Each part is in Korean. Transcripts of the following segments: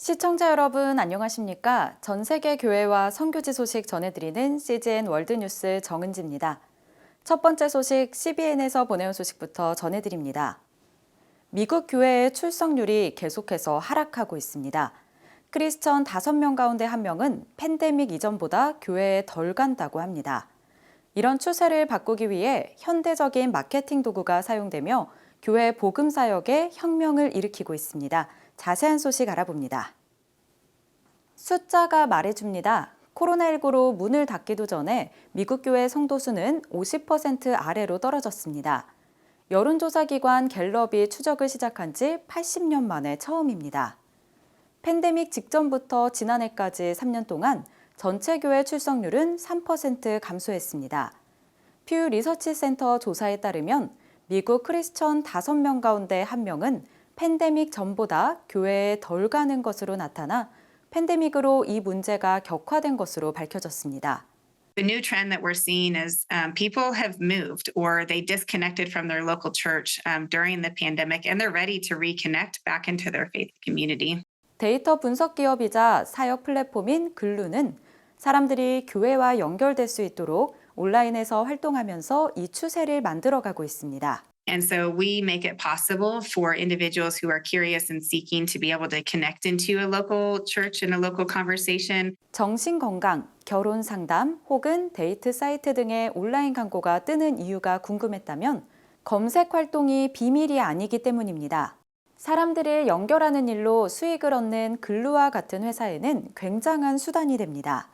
시청자 여러분 안녕하십니까? 전 세계 교회와 선교지 소식 전해드리는 CGN 월드뉴스 정은지입니다. 첫 번째 소식 CBN에서 보내온 소식부터 전해드립니다. 미국 교회의 출석률이 계속해서 하락하고 있습니다. 크리스천 5명 가운데 1명은 팬데믹 이전보다 교회에 덜 간다고 합니다. 이런 추세를 바꾸기 위해 현대적인 마케팅 도구가 사용되며 교회 복음 사역에 혁명을 일으키고 있습니다. 자세한 소식 알아봅니다. 숫자가 말해줍니다. 코로나19로 문을 닫기도 전에 미국 교회 성도 수는 50% 아래로 떨어졌습니다. 여론조사 기관 갤럽이 추적을 시작한 지 80년 만에 처음입니다. 팬데믹 직전부터 지난해까지 3년 동안 전체 교회 출석률은 3% 감소했습니다. 퓨 리서치 센터 조사에 따르면 미국 크리스천 5명 가운데 1명은 팬데믹 전보다 교회에 덜 가는 것으로 나타나 팬데믹으로 이 문제가 격화된 것으로 밝혀졌습니다. The new trend that we're seeing is um, people have moved or they disconnected from their local church um, during the pandemic and they're ready to reconnect back into their faith community. 데이터 분석 기업이자 사역 플랫폼인 글루는 사람들이 교회와 연결될 수 있도록 온라인에서 활동하면서 이 추세를 만들어가고 있습니다. And so we make it possible for individuals who are curious and seeking to be able to connect into a local church and a local conversation. 정신 건강, 결혼 상담 혹은 데이트 사이트 등의 온라인 광고가 뜨는 이유가 궁금했다면 검색 활동이 비밀이 아니기 때문입니다. 사람들을 연결하는 일로 수익을 얻는 글루와 같은 회사에는 굉장한 수단이 됩니다.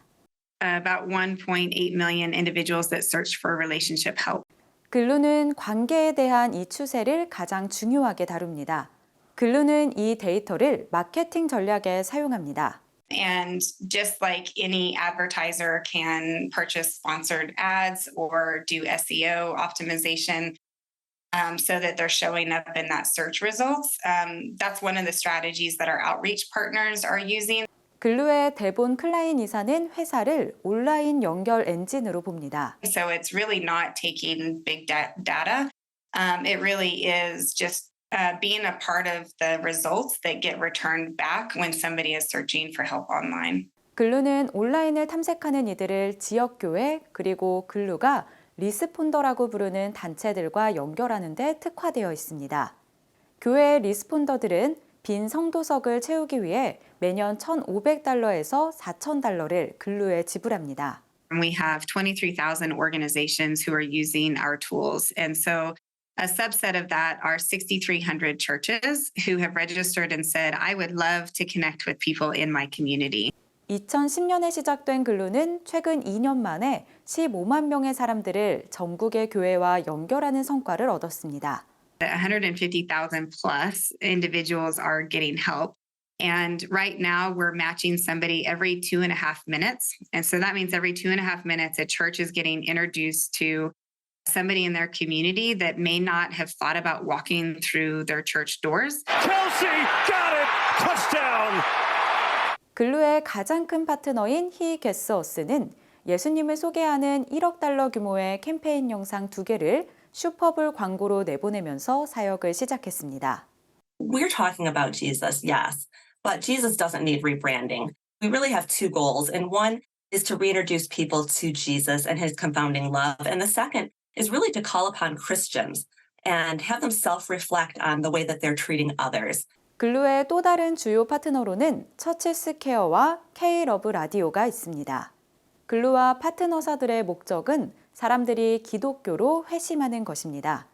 About 1.8 million individuals that search for relationship help. 글루는 관계에 대한 이 추세를 가장 중요하게 다룹니다. 글루는 이 데이터를 마케팅 전략에 사용합니다. And just like any advertiser can purchase sponsored ads or do SEO optimization um, so that they're showing up in that search results, um, that's one of the strategies that our outreach partners are using. 글루의 대본 클라인 이사는 회사를 온라인 연결 엔진으로 봅니다. So it's really not taking big da- data. Um, it really is just uh, being a part of the results that get returned back when somebody is searching for help online. 글루는 온라인을 탐색하는 이들을 지역교회 그리고 글루가 리스폰더라고 부르는 단체들과 연결하는 데 특화되어 있습니다. 교회 리스폰더들은 빈 성도석을 채우기 위해 매년 1,500달러에서 4,000달러를 글루에 지불합니다. We have 23,000 organizations who are using our tools. And so a subset of that are 6,300 churches who have registered and said, I would love to connect with people in my community. 2010년에 시작된 글루는 최근 2년 만에 15만 명의 사람들을 전국의 교회와 연결하는 성과를 얻었습니다. 150,000 plus individuals are getting help. And right now, we're matching somebody every two and a half minutes. And so that means every two and a half minutes, a church is getting introduced to somebody in their community that may not have thought about walking through their church doors. Kelsey got it. Touchdown. 글루의 가장 큰 파트너인 히게스어스는 예수님을 소개하는 1억 달러 규모의 캠페인 영상 두 개를 슈퍼볼 광고로 내보내면서 사역을 시작했습니다. we're talking about Jesus, yes, but Jesus doesn't need rebranding. We really have two goals, and one is to reintroduce people to Jesus and his confounding love, and the second is really to call upon Christians and have them self reflect on the way that they're treating others. 글루의 또 다른 주요 파트너로는 처치스 케어와 K-러브 라디오가 있습니다. 글루와 파트너사들의 목적은 사람들이 기독교로 회심하는 것입니다.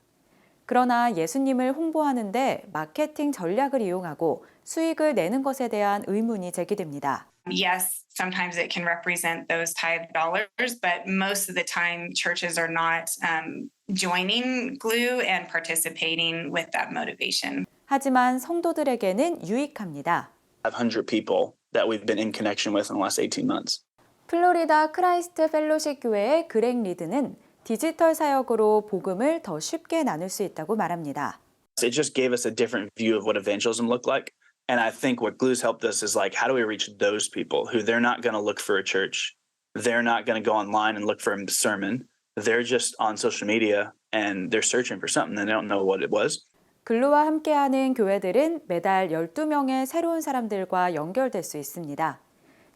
그러나 예수님을 홍보하는데 마케팅 전략을 이용하고 수익을 내는 것에 대한 의문이 제기됩니다. Yes, sometimes it can represent those tithe dollars, but most of the time, churches are not um, joining Glue and participating with that motivation. 하지만 성도들에게는 유익합니다. 500 people that we've been in connection with in the last 18 months. 플로리다 크라이스트 펠로십 교회의 그렉 리드는 디지털 사역으로 복음을 더 쉽게 나눌 수 있다고 말합니다. It just gave us a different view of what evangelism looked like. And I think what Glue's helped us is like, how do we reach those people who they're not going to look for a church? They're not going to go online and look for a sermon. They're just on social media and they're searching for something and they don't know what it was. 글루와 함께하는 교회들은 매달 12명의 새로운 사람들과 연결될 수 있습니다.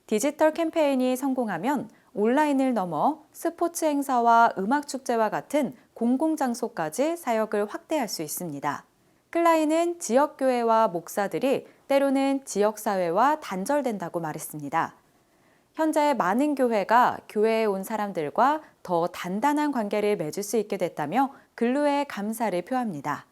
디지털 캠페인이 성공하면 온라인을 넘어 스포츠 행사와 음악 축제와 같은 공공장소까지 사역을 확대할 수 있습니다. 클라인은 지역교회와 목사들이 때로는 지역사회와 단절된다고 말했습니다. 현재 많은 교회가 교회에 온 사람들과 더 단단한 관계를 맺을 수 있게 됐다며 근루에 감사를 표합니다.